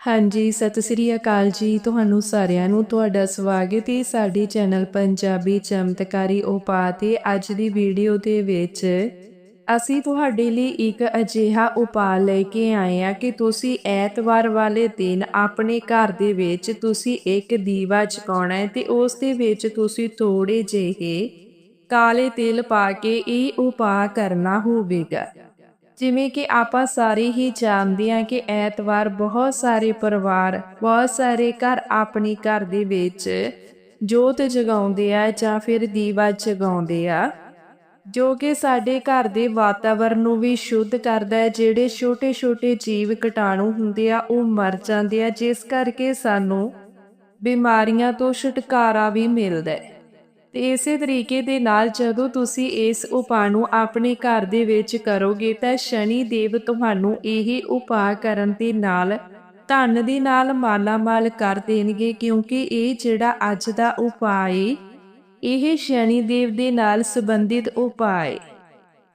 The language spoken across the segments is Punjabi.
ਹਾਂਜੀ, ਸਤਿ ਸ੍ਰੀ ਅਕਾਲ ਜੀ। ਤੁਹਾਨੂੰ ਸਾਰਿਆਂ ਨੂੰ ਤੁਹਾਡਾ ਸਵਾਗਤ ਹੈ ਸਾਡੇ ਚੈਨਲ ਪੰਜਾਬੀ ਚਮਤਕਾਰੀ ਉਪਾਅ ਤੇ ਅੱਜ ਦੀ ਵੀਡੀਓ ਦੇ ਵਿੱਚ ਅਸੀਂ ਤੁਹਾਡੇ ਲਈ ਇੱਕ ਅਜਿਹਾ ਉਪਾਅ ਲੈ ਕੇ ਆਏ ਆ ਕਿ ਤੁਸੀਂ ਐਤਵਾਰ ਵਾਲੇ ਦਿਨ ਆਪਣੇ ਘਰ ਦੇ ਵਿੱਚ ਤੁਸੀਂ ਇੱਕ ਦੀਵਾ ਜਗਾਉਣਾ ਹੈ ਤੇ ਉਸ ਦੇ ਵਿੱਚ ਤੁਸੀਂ ਥੋੜੇ ਜਿਹੇ ਕਾਲੇ ਤਿਲ ਪਾ ਕੇ ਇਹ ਉਪਾਅ ਕਰਨਾ ਹੋਵੇਗਾ। ਜਿਵੇਂ ਕਿ ਆਪਾਂ ਸਾਰੇ ਹੀ ਜਾਣਦੇ ਹਾਂ ਕਿ ਐਤਵਾਰ ਬਹੁਤ ਸਾਰੇ ਪਰਿਵਾਰ, ਬਹੁਤ ਸਾਰੇ ਘਰ ਆਪਣੀ ਘਰ ਦੇ ਵਿੱਚ ਜੋਤ ਜਗਾਉਂਦੇ ਆ ਜਾਂ ਫਿਰ ਦੀਵਾ ਜਗਾਉਂਦੇ ਆ, ਜੋ ਕਿ ਸਾਡੇ ਘਰ ਦੇ ਵਾਤਾਵਰਣ ਨੂੰ ਵੀ ਸ਼ੁੱਧ ਕਰਦਾ ਹੈ, ਜਿਹੜੇ ਛੋਟੇ-ਛੋਟੇ ਜੀਵ ਕੀਟਾਣੂ ਹੁੰਦੇ ਆ, ਉਹ ਮਰ ਜਾਂਦੇ ਆ, ਜਿਸ ਕਰਕੇ ਸਾਨੂੰ ਬਿਮਾਰੀਆਂ ਤੋਂ ਛੁਟਕਾਰਾ ਵੀ ਮਿਲਦਾ ਹੈ। ਤੇ ਇਸੇ ਤਰੀਕੇ ਦੇ ਨਾਲ ਜਦੋਂ ਤੁਸੀਂ ਇਸ ਉਪਾਅ ਨੂੰ ਆਪਣੇ ਘਰ ਦੇ ਵਿੱਚ ਕਰੋਗੇ ਤਾਂ ਸ਼ਨੀ ਦੇਵ ਤੁਹਾਨੂੰ ਇਹ ਉਪਾਅ ਕਰਨ ਦੇ ਨਾਲ ਧਨ ਦੇ ਨਾਲ ਮਾਲਾਮਾਲ ਕਰ ਦੇਣਗੇ ਕਿਉਂਕਿ ਇਹ ਜਿਹੜਾ ਅੱਜ ਦਾ ਉਪਾਅ ਹੈ ਇਹ ਸ਼ਨੀ ਦੇਵ ਦੇ ਨਾਲ ਸੰਬੰਧਿਤ ਉਪਾਅ ਹੈ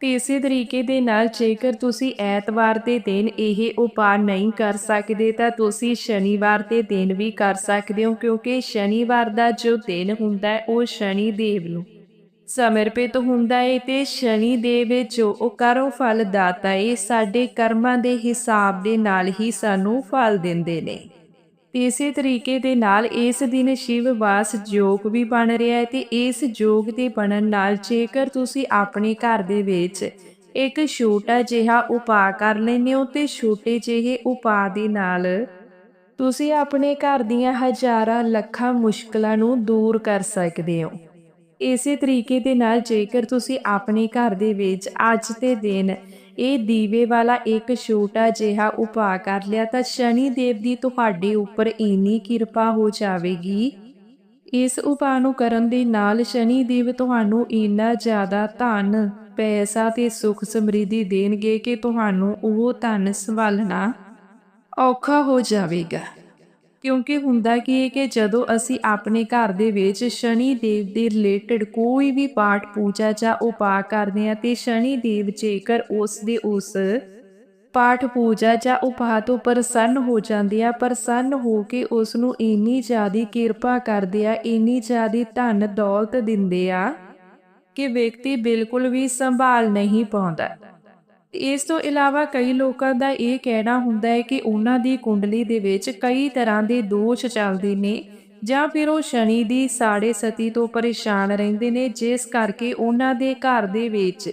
ਤੇ ਇਸੇ ਤਰੀਕੇ ਦੇ ਨਾਲ ਜੇਕਰ ਤੁਸੀਂ ਐਤਵਾਰ ਦੇ ਦਿਨ ਇਹ ਉਪਾਅ ਨਹੀਂ ਕਰ ਸਕਦੇ ਤਾਂ ਤੁਸੀਂ ਸ਼ਨੀਵਾਰ ਦੇ ਦਿਨ ਵੀ ਕਰ ਸਕਦੇ ਹੋ, ਕਿਉਂਕਿ ਸ਼ਨੀਵਾਰ ਦਾ ਜੋ ਦਿਨ ਹੁੰਦਾ ਹੈ, ਉਹ ਸ਼ਨੀ ਦੇਵ ਨੂੰ ਸਮਰਪਿਤ ਹੁੰਦਾ ਹੈ ਤੇ ਸ਼ਨੀ ਦੇਵ ਜੋ ਉਹ ਕਰੋ ਫਲ ਦਾਤਾ ਹੈ ਸਾਡੇ ਕਰਮਾਂ ਦੇ ਹਿਸਾਬ ਦੇ ਨਾਲ ਹੀ ਸਾਨੂੰ ਫਲ ਦਿੰਦੇ ਨੇ। ਤੇ ਇਸੇ ਤਰੀਕੇ ਦੇ ਨਾਲ ਇਸ ਦਿਨ ਸ਼ਿਵ ਵਾਸ ਜੋਗ ਵੀ ਬਣ ਰਿਹਾ ਹੈ ਤੇ ਇਸ ਜੋਗ ਦੇ ਬਣਨ ਨਾਲ ਜੇਕਰ ਤੁਸੀਂ ਆਪਣੇ ਘਰ ਦੇ ਵਿੱਚ ਇੱਕ ਛੋਟਾ ਜਿਹਾ ਉਪਾਅ ਕਰ ਲੈਂਦੇ ਹੋ ਤੇ ਛੋਟੇ ਜਿਹੇ ਉਪਾਅ ਦੇ ਨਾਲ ਤੁਸੀਂ ਆਪਣੇ ਘਰ ਦੀਆਂ ਹਜ਼ਾਰਾਂ ਲੱਖਾਂ ਮੁਸ਼ਕਲਾਂ ਨੂੰ ਦੂਰ ਕਰ ਸਕਦੇ ਹੋ। ਇਸੇ ਤਰੀਕੇ ਦੇ ਨਾਲ ਜੇਕਰ ਤੁਸੀਂ ਆਪਣੇ ਘਰ ਦੇ ਵਿੱਚ ਅੱਜ ਦੇ ਦਿਨ ਇਹ ਦੀਵੇ ਵਾਲਾ ਇੱਕ ਛੋਟਾ ਜਿਹਾ ਉਪਾਅ ਕਰ ਲਿਆ ਤਾਂ ਸ਼ਨੀ ਦੇਵ ਦੀ ਤੁਹਾਡੇ ਉੱਪਰ ਇੰਨੀ ਕਿਰਪਾ ਹੋ ਜਾਵੇਗੀ। ਇਸ ਉਪਾਅ ਨੂੰ ਕਰਨ ਦੇ ਨਾਲ ਸ਼ਨੀ ਦੇਵ ਤੁਹਾਨੂੰ ਇੰਨਾ ਜ਼ਿਆਦਾ ਧਨ, ਪੈਸਾ ਤੇ ਸੁਖ ਸਮਰਿੱਧੀ ਦੇਣਗੇ ਕਿ ਤੁਹਾਨੂੰ ਉਹ ਧਨ ਸੰਭਾਲਣਾ ਔਖਾ ਹੋ ਜਾਵੇਗਾ। ਕਿਉਂਕਿ ਹੁੰਦਾ ਕੀ ਹੈ ਕਿ ਜਦੋਂ ਅਸੀਂ ਆਪਣੇ ਘਰ ਦੇ ਵਿੱਚ ਸ਼ਨੀ ਦੇਵ ਦੇ ਰਿਲੇਟਡ ਕੋਈ ਵੀ ਪਾਠ ਪੂਜਾ ਜਾਂ ਉਪਾਅ ਕਰਦੇ ਆ ਤੇ ਸ਼ਨੀ ਦੇਵ ਜੇਕਰ ਉਸ ਦੇ ਉਸ ਪਾਠ ਪੂਜਾ ਜਾਂ ਉਪਾਅ ਤੋਂ ਪ੍ਰਸੰਨ ਹੋ ਜਾਂਦੇ ਆ, ਪ੍ਰਸੰਨ ਹੋ ਕੇ ਉਸ ਨੂੰ ਇੰਨੀ ਜ਼ਿਆਦੀ ਕਿਰਪਾ ਕਰਦੇ ਆ, ਇੰਨੀ ਜ਼ਿਆਦੀ ਧਨ ਦੌਲਤ ਦਿੰਦੇ ਆ ਕਿ ਵਿਅਕਤੀ ਬਿਲਕੁਲ ਵੀ ਸੰਭਾਲ ਨਹੀਂ ਪਾਉਂਦਾ। ਇਸ ਤੋਂ ਇਲਾਵਾ ਕਈ ਲੋਕਾਂ ਦਾ ਇਹ ਕਹਿਣਾ ਹੁੰਦਾ ਹੈ ਕਿ ਉਹਨਾਂ ਦੀ ਕੁੰਡਲੀ ਦੇ ਵਿੱਚ ਕਈ ਤਰ੍ਹਾਂ ਦੇ ਦੋਸ਼ ਚੱਲਦੇ ਨੇ ਜਾਂ ਫਿਰ ਉਹ ਸ਼ਨੀ ਦੀ ਸਾੜੇ ਸਤੀ ਤੋਂ ਪਰੇਸ਼ਾਨ ਰਹਿੰਦੇ ਨੇ, ਜਿਸ ਕਰਕੇ ਉਹਨਾਂ ਦੇ ਘਰ ਦੇ ਵਿੱਚ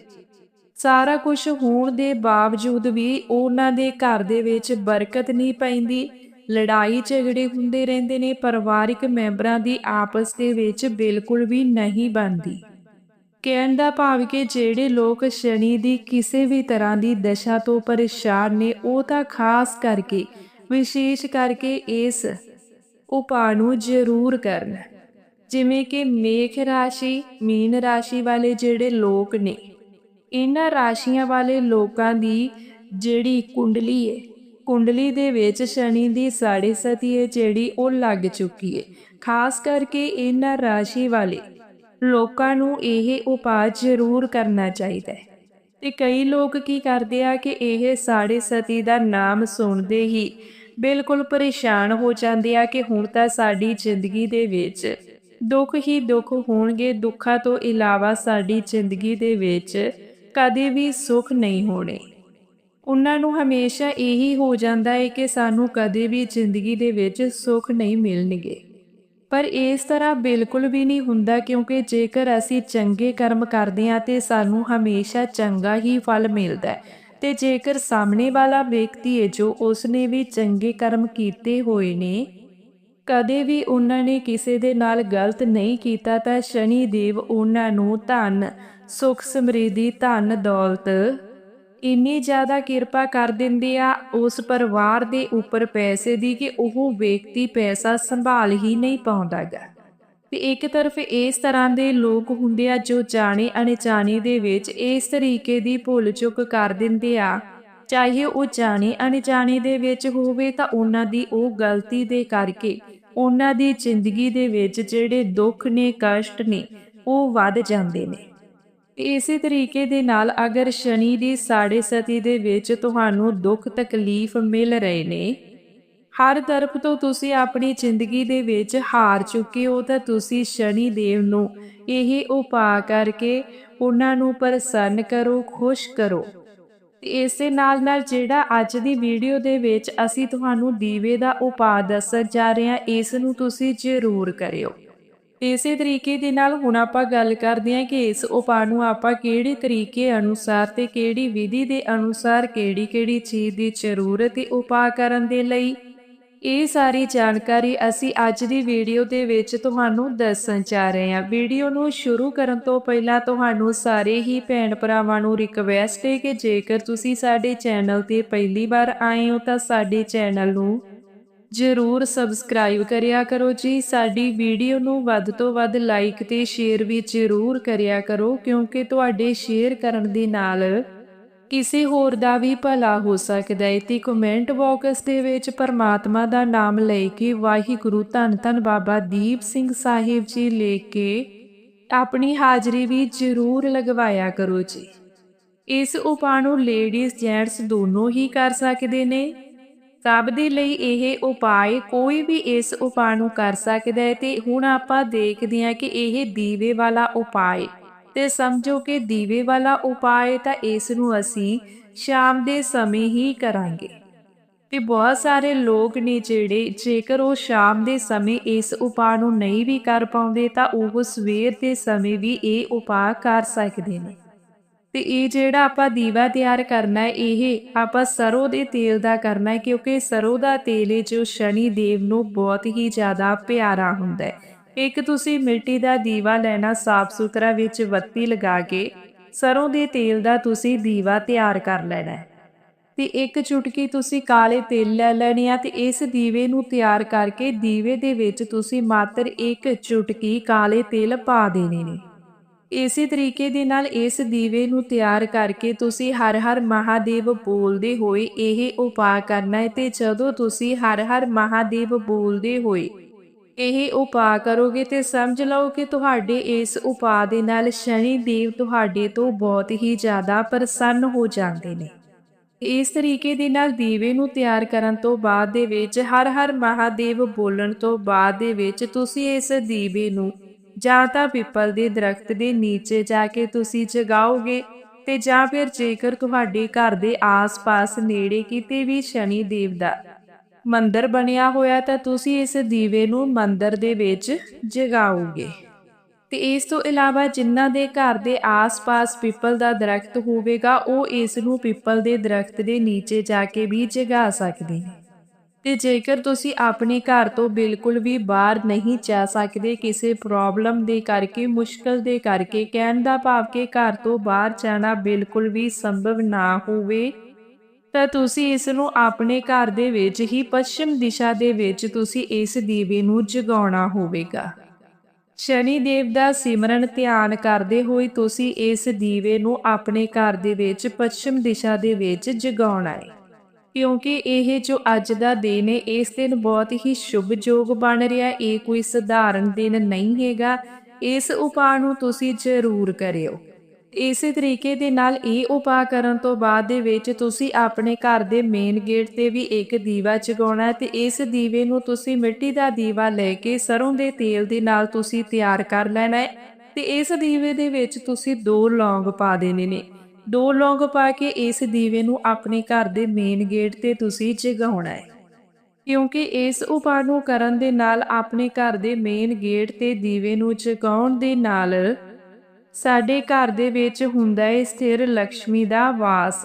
ਸਾਰਾ ਕੁਝ ਹੋਣ ਦੇ ਬਾਵਜੂਦ ਵੀ ਉਹਨਾਂ ਦੇ ਘਰ ਦੇ ਵਿੱਚ ਬਰਕਤ ਨਹੀਂ ਪੈਂਦੀ। ਲੜਾਈ ਝਗੜੇ ਹੁੰਦੇ ਰਹਿੰਦੇ ਨੇ, ਪਰਿਵਾਰਿਕ ਮੈਂਬਰਾਂ ਦੀ ਆਪਸ ਦੇ ਵਿੱਚ ਬਿਲਕੁਲ ਵੀ ਨਹੀਂ ਬਣਦੀ। ਕਹਿਣ ਦਾ ਭਾਵ ਕਿ ਜਿਹੜੇ ਲੋਕ ਸ਼ਨੀ ਦੀ ਕਿਸੇ ਵੀ ਤਰ੍ਹਾਂ ਦੀ ਦਸ਼ਾ ਤੋਂ ਪਰੇਸ਼ਾਨ ਨੇ, ਉਹ ਤਾਂ ਖਾਸ ਕਰਕੇ, ਵਿਸ਼ੇਸ਼ ਕਰਕੇ ਇਸ ਉਪਾਅ ਨੂੰ ਜ਼ਰੂਰ ਕਰਨ। ਜਿਵੇਂ ਕਿ ਮੇਖ ਰਾਸ਼ੀ, ਮੀਨ ਰਾਸ਼ੀ ਵਾਲੇ ਜਿਹੜੇ ਲੋਕ ਨੇ, ਇਹਨਾਂ ਰਾਸ਼ੀਆਂ ਵਾਲੇ ਲੋਕਾਂ ਦੀ ਜਿਹੜੀ ਕੁੰਡਲੀ ਹੈ ਕੁੰਡਲੀ ਦੇ ਵਿੱਚ ਸ਼ਨੀ ਦੀ ਸਾੜੇ ਸਤੀ ਹੈ ਜਿਹੜੀ ਉਹ ਲੱਗ ਚੁੱਕੀ ਹੈ ਖਾਸ ਕਰਕੇ ਇਹਨਾਂ ਰਾਸ਼ੀ ਵਾਲੇ ਲੋਕਾਂ ਨੂੰ ਇਹ ਉਪਾਅ ਜ਼ਰੂਰ ਕਰਨਾ ਚਾਹੀਦਾ ਹੈ। ਤੇ ਕਈ ਲੋਕ ਕੀ ਕਰਦੇ ਆ ਕਿ ਇਹ ਸਾੜੇ ਸਤੀ ਦਾ ਨਾਮ ਸੁਣਦੇ ਹੀ ਬਿਲਕੁਲ ਪਰੇਸ਼ਾਨ ਹੋ ਜਾਂਦੇ ਆ ਕਿ ਹੁਣ ਤਾਂ ਸਾਡੀ ਜ਼ਿੰਦਗੀ ਦੇ ਵਿੱਚ ਦੁੱਖ ਹੀ ਦੁੱਖ ਹੋਣਗੇ, ਦੁੱਖਾਂ ਤੋਂ ਇਲਾਵਾ ਸਾਡੀ ਜ਼ਿੰਦਗੀ ਦੇ ਵਿੱਚ ਕਦੇ ਵੀ ਸੁੱਖ ਨਹੀਂ ਹੋਣੇ। ਉਹਨਾਂ ਨੂੰ ਹਮੇਸ਼ਾ ਇਹੀ ਹੋ ਜਾਂਦਾ ਹੈ ਕਿ ਸਾਨੂੰ ਕਦੇ ਵੀ ਜ਼ਿੰਦਗੀ ਦੇ ਵਿੱਚ ਸੁੱਖ ਨਹੀਂ ਮਿਲਣਗੇ। ਪਰ ਇਸ ਤਰ੍ਹਾਂ ਬਿਲਕੁਲ ਵੀ ਨਹੀਂ ਹੁੰਦਾ ਕਿਉਂਕਿ ਜੇਕਰ ਅਸੀਂ ਚੰਗੇ ਕਰਮ ਕਰਦੇ ਹਾਂ ਤੇ ਸਾਨੂੰ ਹਮੇਸ਼ਾ ਚੰਗਾ ਹੀ ਫਲ ਮਿਲਦਾ ਹੈ। ਤੇ ਜੇਕਰ ਸਾਹਮਣੇ ਵਾਲਾ ਵਿਅਕਤੀ ਹੈ ਜੋ ਉਸਨੇ ਵੀ ਚੰਗੇ ਕਰਮ ਕੀਤੇ ਹੋਏ ਨੇ, ਕਦੇ ਵੀ ਉਹਨਾਂ ਨੇ ਕਿਸੇ ਦੇ ਨਾਲ ਗਲਤ ਨਹੀਂ ਕੀਤਾ ਤਾਂ ਸ਼ਨੀ ਦੇਵ ਉਹਨਾਂ ਨੂੰ ਧਨ, ਸੁਖ ਸਮਰਿੱਧੀ, ਧਨ ਦੌਲਤ ਇੰਨੀ ਜ਼ਿਆਦਾ ਕਿਰਪਾ ਕਰ ਦਿੰਦੇ ਆ ਉਸ ਪਰਿਵਾਰ ਦੇ ਉੱਪਰ ਪੈਸੇ ਦੀ ਕਿ ਉਹ ਵਿਅਕਤੀ ਪੈਸਾ ਸੰਭਾਲ ਹੀ ਨਹੀਂ ਪਾਉਂਦਾਗਾ। ਤੇ ਇੱਕ ਤਰਫ ਇਸ ਤਰ੍ਹਾਂ ਦੇ ਲੋਕ ਹੁੰਦੇ ਆ ਜੋ ਜਾਣੇ ਅਣਜਾਣੇ ਦੇ ਵਿੱਚ ਇਸ ਤਰੀਕੇ ਦੀ ਭੁੱਲ ਚੁੱਕ ਕਰ ਦਿੰਦੇ ਆ। ਚਾਹੇ ਉਹ ਜਾਣੇ ਅਣਜਾਣੇ ਦੇ ਵਿੱਚ ਹੋਵੇ ਤਾਂ ਉਹਨਾਂ ਦੀ ਉਹ ਗਲਤੀ ਦੇ ਕਰਕੇ ਉਹਨਾਂ ਦੀ ਜ਼ਿੰਦਗੀ ਦੇ ਵਿੱਚ ਜਿਹੜੇ ਦੁੱਖ ਨੇ, ਕਸ਼ਟ ਨੇ, ਉਹ ਵੱਧ ਜਾਂਦੇ ਨੇ। ਇਸੇ ਤਰੀਕੇ ਦੇ ਨਾਲ ਅਗਰ ਸ਼ਨੀ ਦੀ ਸਾੜੇ ਸਤੀ ਦੇ ਵਿੱਚ ਤੁਹਾਨੂੰ ਦੁੱਖ ਤਕਲੀਫ ਮਿਲ ਰਹੇ ਨੇ, ਹਰ ਤਰਫ ਤੋਂ ਤੁਸੀਂ ਆਪਣੀ ਜ਼ਿੰਦਗੀ ਦੇ ਵਿੱਚ ਹਾਰ ਚੁੱਕੇ ਹੋ ਤਾਂ ਤੁਸੀਂ ਸ਼ਨੀ ਦੇਵ ਨੂੰ ਇਹ ਉਪਾਅ ਕਰਕੇ ਉਹਨਾਂ ਨੂੰ ਪ੍ਰਸੰਨ ਕਰੋ, ਖੁਸ਼ ਕਰੋ। ਤੇ ਇਸੇ ਨਾਲ ਨਾਲ ਜਿਹੜਾ ਅੱਜ ਦੀ ਵੀਡੀਓ ਦੇ ਵਿੱਚ ਅਸੀਂ ਤੁਹਾਨੂੰ ਦੀਵੇ ਦਾ ਉਪਾਅ ਦੱਸਣ ਜਾ ਰਹੇ ਹਾਂ, ਇਸ ਨੂੰ ਤੁਸੀਂ ਜ਼ਰੂਰ ਕਰਿਓ। ਇਸੇ ਤਰੀਕੇ ਦੇ ਨਾਲ ਹੁਣ ਆਪਾਂ ਗੱਲ ਕਰਦੇ ਹਾਂ ਕਿ ਇਸ ਉਪਾਅ ਨੂੰ ਆਪਾਂ ਕਿਹੜੇ ਤਰੀਕੇ ਅਨੁਸਾਰ ਤੇ ਕਿਹੜੀ ਵਿਧੀ ਦੇ ਅਨੁਸਾਰ ਕਿਹੜੀ-ਕਿਹੜੀ ਚੀਜ਼ ਦੀ ਜ਼ਰੂਰਤ ਹੈ ਉਪਾਅ ਕਰਨ ਦੇ ਲਈ। ਇਹ ਸਾਰੀ ਜਾਣਕਾਰੀ ਅਸੀਂ ਅੱਜ ਦੀ ਵੀਡੀਓ ਦੇ ਵਿੱਚ ਤੁਹਾਨੂੰ ਦੱਸਣ ਜਾ ਰਹੇ ਹਾਂ। ਵੀਡੀਓ ਨੂੰ ਸ਼ੁਰੂ ਕਰਨ ਤੋਂ ਪਹਿਲਾਂ ਤੁਹਾਨੂੰ ਸਾਰੇ ਹੀ ਭੈਣ ਭਰਾਵਾਂ ਨੂੰ ਰਿਕਵੈਸਟ ਹੈ ਕਿ ਜੇਕਰ ਤੁਸੀਂ ਸਾਡੇ ਚੈਨਲ ਤੇ ਪਹਿਲੀ ਵਾਰ ਆਏ ਹੋ ਤਾਂ ਸਾਡੇ ਚੈਨਲ ਨੂੰ ਜ਼ਰੂਰ ਸਬਸਕ੍ਰਾਈਬ ਕਰਿਆ ਕਰੋ ਜੀ। ਸਾਡੀ ਵੀਡੀਓ ਨੂੰ ਵੱਧ ਤੋਂ ਵੱਧ ਲਾਈਕ ਤੇ ਸ਼ੇਅਰ ਵੀ ਜ਼ਰੂਰ ਕਰਿਆ ਕਰੋ, ਕਿਉਂਕਿ ਤੁਹਾਡੇ ਸ਼ੇਅਰ ਕਰਨ ਦੇ ਨਾਲ ਕਿਸੇ ਹੋਰ ਦਾ ਵੀ ਭਲਾ ਹੋ ਸਕਦਾ ਹੈ ਤੇ ਕਮੈਂਟ ਬਾਕਸ ਦੇ ਵਿੱਚ ਪਰਮਾਤਮਾ ਦਾ ਨਾਮ ਲੈ ਕੇ ਵਾਹਿਗੁਰੂ ਧੰਨ ਧੰਨ ਬਾਬਾ ਦੀਪ ਸਿੰਘ ਸਾਹਿਬ ਜੀ ਲੈ ਕੇ ਆਪਣੀ ਹਾਜ਼ਰੀ ਵੀ ਜ਼ਰੂਰ ਲਗਵਾਇਆ ਕਰੋ ਜੀ। ਇਸ ਉਪਾਅ ਨੂੰ ਲੇਡੀਜ਼ ਜੈਂਟਸ ਦੋਨੋਂ ਹੀ ਕਰ ਸਕਦੇ ਨੇ। ਸਭ ਦੇ ਲਈ ਇਹ ਉਪਾਅ ਕੋਈ ਵੀ ਇਸ ਉਪਾਅ ਨੂੰ ਕਰ ਸਕਦਾ ਹੈ ਤੇ ਹੁਣ ਆਪਾਂ ਦੇਖਦੇ ਹਾਂ ਕਿ ਇਹ ਦੀਵੇ ਵਾਲਾ ਉਪਾਅ ਤੇ ਸਮਝੋ ਕਿ ਦੀਵੇ ਵਾਲਾ ਉਪਾਅ ਤਾਂ ਇਸ ਨੂੰ ਅਸੀਂ ਸ਼ਾਮ ਦੇ ਸਮੇਂ ਹੀ ਕਰਾਂਗੇ। ਤੇ ਬਹੁਤ ਸਾਰੇ ਲੋਕ ਨੇ ਜਿਹੜੇ ਜੇਕਰ ਉਹ ਸ਼ਾਮ ਦੇ ਸਮੇਂ ਇਸ ਉਪਾਅ ਨੂੰ ਨਹੀਂ ਵੀ ਕਰ ਪਾਉਂਦੇ ਤਾਂ ਉਹ ਸਵੇਰ ਦੇ ਸਮੇਂ ਵੀ ਇਹ ਉਪਾਅ ਕਰ ਸਕਦੇ ਨੇ। ਤੇ ਇਹ ਜਿਹੜਾ ਆਪਾਂ ਦੀਵਾ ਤਿਆਰ ਕਰਨਾ ਹੈ, ਇਹ ਆਪਾਂ ਸਰੋਂ ਦੇ ਤੇਲ ਦਾ ਕਰਨਾ ਹੈ, ਕਿਉਂਕਿ ਸਰੋਂ ਦਾ ਤੇਲ ਹੈ ਜੋ ਸ਼ਨੀ ਦੇਵ ਨੂੰ ਬਹੁਤ ਹੀ ਜ਼ਿਆਦਾ ਪਿਆਰਾ ਹੁੰਦਾ ਹੈ। ਇੱਕ ਤੁਸੀਂ ਮਿੱਟੀ ਦਾ ਦੀਵਾ ਲੈਣਾ, ਸਾਫ਼ ਸੁਥਰਾ ਵਿੱਚ ਬੱਤੀ ਲਗਾ ਕੇ ਸਰੋਂ ਦੇ ਤੇਲ ਦਾ ਤੁਸੀਂ ਦੀਵਾ ਤਿਆਰ ਕਰ ਲੈਣਾ ਹੈ। ਤੇ ਇੱਕ ਚੁਟਕੀ ਤੁਸੀਂ ਕਾਲੇ ਤੇਲ ਲੈ ਲੈਣੀ ਆ ਤੇ ਇਸ ਦੀਵੇ ਨੂੰ ਤਿਆਰ ਕਰਕੇ ਦੀਵੇ ਦੇ ਵਿੱਚ ਤੁਸੀਂ ਮਾਤਰ ਇੱਕ ਚੁਟਕੀ ਕਾਲੇ ਤੇਲ ਪਾ ਦੇਣੇ ਨੇ। ਇਸੇ ਤਰੀਕੇ ਦੇ ਨਾਲ ਇਸ ਦੀਵੇ ਨੂੰ ਤਿਆਰ ਕਰਕੇ ਤੁਸੀਂ ਹਰ ਹਰ ਮਹਾਦੇਵ ਬੋਲਦੇ ਹੋਏ ਇਹ ਉਪਾਅ ਕਰਨਾ ਹੈ ਤੇ ਜਦੋਂ ਤੁਸੀਂ ਹਰ ਹਰ ਮਹਾਦੇਵ ਬੋਲਦੇ ਹੋਏ ਇਹ ਉਪਾਅ ਕਰੋਗੇ ਤੇ ਸਮਝ ਲਓ ਕਿ ਤੁਹਾਡੇ ਇਸ ਉਪਾਅ ਦੇ ਨਾਲ ਸ਼ਨੀ ਦੇਵ ਤੁਹਾਡੇ ਤੋਂ ਬਹੁਤ ਹੀ ਜ਼ਿਆਦਾ ਪ੍ਰਸੰਨ ਹੋ ਜਾਂਦੇ ਨੇ। ਇਸ ਤਰੀਕੇ ਦੇ ਨਾਲ ਦੀਵੇ ਨੂੰ ਤਿਆਰ ਕਰਨ ਤੋਂ ਬਾਅਦ ਦੇ ਵਿੱਚ ਹਰ ਹਰ ਮਹਾਦੇਵ ਬੋਲਣ ਤੋਂ ਬਾਅਦ ਦੇ ਵਿੱਚ ਤੁਸੀਂ ਇਸ ਦੀਵੇ ਨੂੰ ਜਾਂ ਤਾਂ ਪਿੱਪਲ ਦੇ ਦਰਖਤ ਦੇ ਨੀਚੇ ਜਾ ਕੇ ਤੁਸੀਂ ਜਗਾਓਗੇ ਤੇ ਜਾਂ ਫਿਰ ਜੇਕਰ ਤੁਹਾਡੇ ਘਰ ਦੇ ਆਸ-ਪਾਸ ਨੇੜੇ ਕਿਤੇ ਵੀ ਸ਼ਨੀ ਦੇਵ ਦਾ ਮੰਦਰ ਬਣਿਆ ਹੋਇਆ ਤਾਂ ਤੁਸੀਂ ਇਸ ਦੀਵੇ ਨੂੰ ਮੰਦਰ ਦੇ ਵਿੱਚ ਜਗਾਓਗੇ। ਤੇ ਇਸ ਤੋਂ ਇਲਾਵਾ ਜਿਨ੍ਹਾਂ ਦੇ ਘਰ ਦੇ ਆਸ-ਪਾਸ ਪਿੱਪਲ ਦਾ ਦਰਖਤ ਹੋਵੇਗਾ, ਉਹ ਇਸ ਨੂੰ ਪਿੱਪਲ ਦੇ ਦਰਖਤ ਦੇ ਨੀਚੇ ਜਾ ਕੇ ਵੀ ਜਗਾ ਸਕਦੇ ਨੇ। ਤੇ ਜੇਕਰ ਤੁਸੀਂ ਆਪਣੇ ਘਰ ਤੋਂ ਬਿਲਕੁਲ ਵੀ ਬਾਹਰ ਨਹੀਂ ਜਾ ਸਕਦੇ, ਕਿਸੇ ਪ੍ਰੋਬਲਮ ਦੇ ਕਰਕੇ, ਮੁਸ਼ਕਲ ਦੇ ਕਰਕੇ, ਕਹਿਣ ਦਾ ਭਾਵ ਕਿ ਘਰ ਤੋਂ ਬਾਹਰ ਜਾਣਾ ਬਿਲਕੁਲ ਵੀ ਸੰਭਵ ਨਾ ਹੋਵੇ, ਤਾਂ ਤੁਸੀਂ ਇਸ ਨੂੰ ਆਪਣੇ ਘਰ ਦੇ ਵਿੱਚ ਹੀ ਪੱਛਮ ਦਿਸ਼ਾ ਦੇ ਵਿੱਚ ਤੁਸੀਂ ਇਸ ਦੀਵੇ ਨੂੰ ਜਗਾਉਣਾ ਹੋਵੇਗਾ। ਸ਼ਨੀ ਦੇਵ ਦਾ ਸਿਮਰਨ ਧਿਆਨ ਕਰਦੇ ਹੋਏ ਤੁਸੀਂ ਇਸ ਦੀਵੇ ਨੂੰ ਆਪਣੇ ਘਰ ਦੇ ਵਿੱਚ ਪੱਛਮ ਦਿਸ਼ਾ ਦੇ ਵਿੱਚ ਜਗਾਉਣਾ ਹੈ। ਕਿਉਂਕਿ ਇਹ ਜੋ ਅੱਜ ਦਾ ਦਿਨ ਹੈ ਇਸ ਦਿਨ ਬਹੁਤ ਹੀ ਸ਼ੁਭ ਯੋਗ ਬਣ ਰਿਹਾ ਇਹ ਕੋਈ ਸਧਾਰਨ ਦਿਨ ਨਹੀਂ ਹੈਗਾ। ਇਸ ਉਪਾਅ ਨੂੰ ਤੁਸੀਂ ਜ਼ਰੂਰ ਕਰਿਓ। ਇਸੇ ਤਰੀਕੇ ਦੇ ਨਾਲ ਇਹ ਉਪਾਅ ਕਰਨ ਤੋਂ ਬਾਅਦ ਦੇ ਵਿੱਚ ਤੁਸੀਂ ਆਪਣੇ ਘਰ ਦੇ ਮੇਨ ਗੇਟ ਤੇ ਵੀ ਇੱਕ ਦੀਵਾ ਜਗਾਉਣਾ ਹੈ ਤੇ ਇਸ ਦੀਵੇ ਨੂੰ ਤੁਸੀਂ ਮਿੱਟੀ ਦਾ ਦੀਵਾ ਲੈ ਕੇ ਸਰੋਂ ਦੇ ਤੇਲ ਦੇ ਨਾਲ ਤੁਸੀਂ ਤਿਆਰ ਕਰ ਲੈਣਾ ਹੈ ਤੇ ਇਸ ਦੀਵੇ ਦੇ ਵਿੱਚ ਤੁਸੀਂ ਦੋ ਲੌਂਗ ਪਾ ਦੇਣੇ ਨੇ। ਦੋ ਲੌਂਗ ਪਾ ਕੇ ਇਸ ਦੀਵੇ ਨੂੰ ਆਪਣੇ ਘਰ ਦੇ ਮੇਨ ਗੇਟ ਤੇ ਤੁਸੀਂ ਜਗਾਉਣਾ ਹੈ। ਕਿਉਂਕਿ ਇਸ ਉਪਾਅ ਨੂੰ ਕਰਨ ਦੇ ਨਾਲ ਆਪਣੇ ਘਰ ਦੇ ਮੇਨ ਗੇਟ ਤੇ ਦੀਵੇ ਨੂੰ ਜਗਾਉਣ ਦੇ ਨਾਲ ਸਾਡੇ ਘਰ ਦੇ ਵਿੱਚ ਹੁੰਦਾ ਹੈ ਸਥਿਰ ਲక్ష్ਮੀ ਦਾ ਵਾਸ।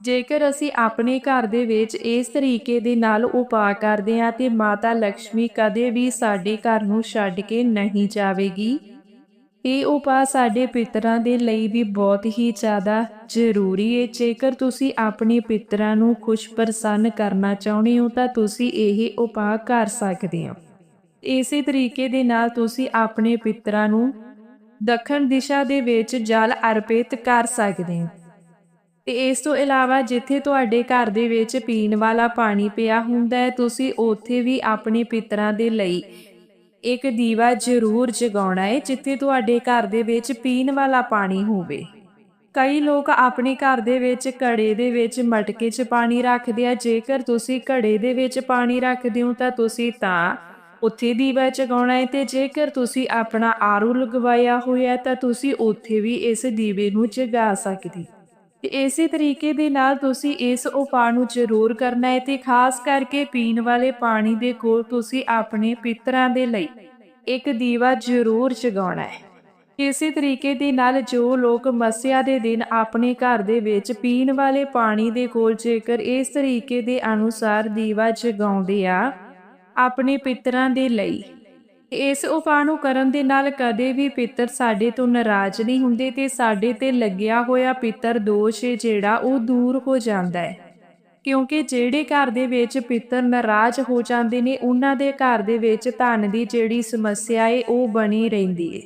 ਜੇਕਰ ਅਸੀਂ ਆਪਣੇ ਘਰ ਦੇ ਵਿੱਚ ਇਸ ਤਰੀਕੇ ਦੇ ਨਾਲ ਉਪਾਅ ਕਰਦੇ ਹਾਂ ਤੇ ਮਾਤਾ ਲక్ష్ਮੀ ਕਦੇ ਵੀ ਸਾਡੇ ਘਰ ਨੂੰ ਛੱਡ ਕੇ ਨਹੀਂ ਜਾਵੇਗੀ ਇਹ ਉਪਾਅ ਸਾਡੇ ਪਿਤਰਾਂ ਦੇ ਲਈ ਵੀ ਬਹੁਤ ਹੀ ਜ਼ਿਆਦਾ ਜ਼ਰੂਰੀ ਹੈ ਜੇਕਰ ਤੁਸੀਂ ਆਪਣੇ ਪਿਤਰਾਂ ਨੂੰ ਖੁਸ਼ ਪ੍ਰਸੰਨ ਕਰਨਾ ਚਾਹੁੰਦੇ ਹੋ, ਤਾਂ ਤੁਸੀਂ ਇਹ ਉਪਾਅ ਕਰ ਸਕਦੇ ਹੋ। ਇਸੇ ਤਰੀਕੇ ਦੇ ਨਾਲ ਤੁਸੀਂ ਆਪਣੇ ਪਿਤਰਾਂ ਨੂੰ ਦੱਖਣ ਦਿਸ਼ਾ ਦੇ ਵਿੱਚ ਜਲ ਅਰਪਿਤ ਕਰ ਸਕਦੇ ਹੋ। ਤੇ ਇਸ ਤੋਂ ਇਲਾਵਾ ਜਿੱਥੇ ਤੁਹਾਡੇ ਘਰ ਦੇ ਵਿੱਚ ਪੀਣ ਵਾਲਾ ਪਾਣੀ ਪਿਆ ਹੁੰਦਾ ਹੈ, ਤੁਸੀਂ ਉੱਥੇ ਵੀ ਆਪਣੇ ਪਿਤਰਾਂ ਦੇ ਲਈ ਇੱਕ ਦੀਵਾ ਜ਼ਰੂਰ ਜਗਾਉਣਾ ਹੈ ਜਿੱਥੇ ਤੁਹਾਡੇ ਘਰ ਦੇ ਵਿੱਚ ਪੀਣ ਵਾਲਾ ਪਾਣੀ ਹੋਵੇ। ਕਈ ਲੋਕ ਆਪਣੇ ਘਰ ਦੇ ਵਿੱਚ ਘੜੇ ਦੇ ਵਿੱਚ ਮਟਕੇ 'ਚ ਪਾਣੀ ਰੱਖਦੇ ਆ। ਜੇਕਰ ਤੁਸੀਂ ਘੜੇ ਦੇ ਵਿੱਚ ਪਾਣੀ ਰੱਖਦੇ ਹੋ ਤਾਂ ਤੁਸੀਂ ਤਾਂ ਉੱਥੇ ਦੀਵਾ ਜਗਾਉਣਾ ਹੈ ਤੇ ਜੇਕਰ ਤੁਸੀਂ ਆਪਣਾ ਆਰੂ ਲਗਵਾਇਆ ਹੋਇਆ ਤਾਂ ਤੁਸੀਂ ਉੱਥੇ ਵੀ ਇਸ ਦੀਵੇ ਨੂੰ ਜਗਾ ਸਕਦੇ ਤੇ ਇਸੇ ਤਰੀਕੇ ਦੇ ਨਾਲ ਤੁਸੀਂ ਇਸ ਉਪਾਅ ਨੂੰ ਜ਼ਰੂਰ ਕਰਨਾ ਹੈ ਤੇ ਖਾਸ ਕਰਕੇ ਪੀਣ ਵਾਲੇ ਪਾਣੀ ਦੇ ਕੋਲ ਤੁਸੀਂ ਆਪਣੇ ਪਿੱਤਰਾਂ ਦੇ ਲਈ ਇੱਕ ਦੀਵਾ ਜ਼ਰੂਰ ਜਗਾਉਣਾ ਹੈ। ਇਸੇ ਤਰੀਕੇ ਦੇ ਨਾਲ ਜੋ ਲੋਕ ਮੱਸਿਆ ਦੇ ਦਿਨ ਆਪਣੇ ਘਰ ਦੇ ਵਿੱਚ ਪੀਣ ਵਾਲੇ ਪਾਣੀ ਦੇ ਕੋਲ ਜੇਕਰ ਇਸ ਤਰੀਕੇ ਦੇ ਅਨੁਸਾਰ ਦੀਵਾ ਜਗਾਉਂਦੇ ਆ, ਆਪਣੇ ਪਿੱਤਰਾਂ ਦੇ ਲਈ ਇਸ ਉਪਾਅ ਨੂੰ ਕਰਨ ਦੇ ਨਾਲ ਕਦੇ ਵੀ ਪਿੱਤਰ ਸਾਡੇ ਤੋਂ ਨਾਰਾਜ਼ ਨਹੀਂ ਹੁੰਦੇ ਤੇ ਸਾਡੇ ਤੇ ਲੱਗਿਆ ਹੋਇਆ ਪਿੱਤਰ ਦੋਸ਼ ਹੈ ਜਿਹੜਾ ਉਹ ਦੂਰ ਹੋ ਜਾਂਦਾ ਹੈ। ਕਿਉਂਕਿ ਜਿਹੜੇ ਘਰ ਦੇ ਵਿੱਚ ਪਿੱਤਰ ਨਾਰਾਜ਼ ਹੋ ਜਾਂਦੇ ਨੇ, ਉਹਨਾਂ ਦੇ ਘਰ ਦੇ ਵਿੱਚ ਧਨ ਦੀ ਜਿਹੜੀ ਸਮੱਸਿਆ ਏ ਉਹ ਬਣੀ ਰਹਿੰਦੀ ਹੈ।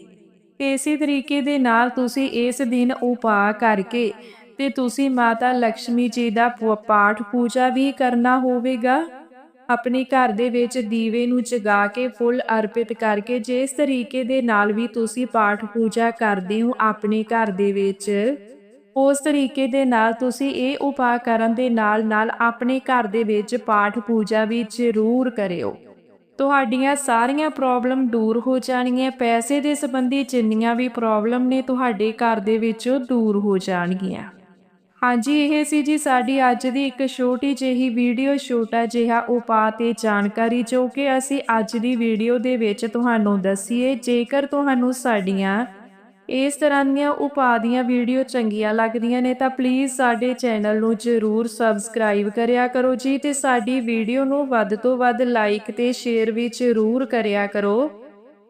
ਤੇ ਇਸੇ ਤਰੀਕੇ ਦੇ ਨਾਲ ਤੁਸੀਂ ਇਸ ਦਿਨ ਉਪਾਅ ਕਰਕੇ ਤੇ ਤੁਸੀਂ ਮਾਤਾ ਲక్ష్ਮੀ ਜੀ ਦਾ ਪਾਠ ਪੂਜਾ ਵੀ ਕਰਨਾ ਹੋਵੇਗਾ। ਆਪਣੇ ਘਰ ਦੇ ਵਿੱਚ ਦੀਵੇ ਨੂੰ ਜਗਾ ਕੇ ਫੁੱਲ ਅਰਪਿਤ ਕਰਕੇ ਜਿਸ ਤਰੀਕੇ ਦੇ ਨਾਲ ਵੀ ਤੁਸੀਂ ਪਾਠ ਪੂਜਾ ਕਰਦੇ ਹੋ ਆਪਣੇ ਘਰ ਦੇ ਵਿੱਚ, ਉਸ ਤਰੀਕੇ ਦੇ ਨਾਲ ਤੁਸੀਂ ਇਹ ਉਪਾਅ ਕਰਨ ਦੇ ਨਾਲ ਨਾਲ ਆਪਣੇ ਘਰ ਦੇ ਵਿੱਚ ਪਾਠ ਪੂਜਾ ਵੀ ਜ਼ਰੂਰ ਕਰਿਓ। ਤੁਹਾਡੀਆਂ ਸਾਰੀਆਂ ਪ੍ਰੋਬਲਮ ਦੂਰ ਹੋ ਜਾਣਗੀਆਂ, ਪੈਸੇ ਦੇ ਸੰਬੰਧੀ ਜਿੰਨੀਆਂ ਵੀ ਪ੍ਰੋਬਲਮ ਨੇ ਤੁਹਾਡੇ ਘਰ ਦੇ ਵਿੱਚੋਂ ਦੂਰ ਹੋ ਜਾਣਗੀਆਂ। ਹਾਂਜੀ, ਇਹ ਸੀ ਜੀ ਸਾਡੀ ਅੱਜ ਦੀ ਇੱਕ ਛੋਟੀ ਜਿਹੀ ਵੀਡੀਓ। ਛੋਟਾ ਜਿਹਾ ਉਪਾਅ ਤੇ ਜਾਣਕਾਰੀ ਜੋ ਕਿ ਅਸੀਂ ਅੱਜ ਦੀ ਵੀਡੀਓ ਦੇ ਵਿੱਚ ਤੁਹਾਨੂੰ ਦੱਸੀਏ। ਜੇਕਰ ਤੁਹਾਨੂੰ ਸਾਡੀਆਂ ਇਸ ਤਰ੍ਹਾਂ ਦੀਆਂ ਉਪਾਅ ਦੀਆਂ ਵੀਡੀਓ ਚੰਗੀਆਂ ਲੱਗਦੀਆਂ ਨੇ, ਤਾਂ ਪਲੀਜ਼ ਸਾਡੇ ਚੈਨਲ ਨੂੰ ਜਰੂਰ ਸਬਸਕ੍ਰਾਈਬ ਕਰਿਆ ਕਰੋ ਜੀ ਤੇ ਸਾਡੀ ਵੀਡੀਓ ਨੂੰ ਵੱਧ ਤੋਂ ਵੱਧ ਲਾਈਕ ਤੇ ਸ਼ੇਅਰ ਵੀ ਜਰੂਰ ਕਰਿਆ ਕਰੋ।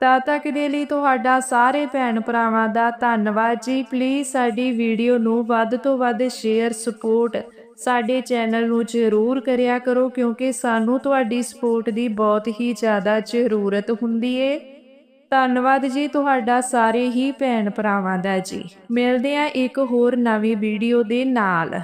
ਤਾਂ ਤੱਕ ਦੇ ਲਈ ਤੁਹਾਡਾ ਸਾਰੇ ਭੈਣ ਭਰਾਵਾਂ ਦਾ ਧੰਨਵਾਦ ਜੀ। ਪਲੀਜ਼ ਸਾਡੀ ਵੀਡੀਓ ਨੂੰ ਵੱਧ ਤੋਂ ਵੱਧ ਸ਼ੇਅਰ ਸਪੋਰਟ ਸਾਡੇ ਚੈਨਲ ਨੂੰ ਜ਼ਰੂਰ ਕਰਿਆ ਕਰੋ ਕਿਉਂਕਿ ਸਾਨੂੰ ਤੁਹਾਡੀ ਸਪੋਰਟ ਦੀ ਬਹੁਤ ਹੀ ਜ਼ਿਆਦਾ ਜ਼ਰੂਰਤ ਹੁੰਦੀ ਏ। ਧੰਨਵਾਦ ਜੀ ਤੁਹਾਡਾ ਸਾਰੇ ਹੀ ਭੈਣ ਭਰਾਵਾਂ ਦਾ ਜੀ। ਮਿਲਦੇ ਆ ਇੱਕ ਹੋਰ ਨਵੀਂ ਵੀਡੀਓ ਦੇ ਨਾਲ।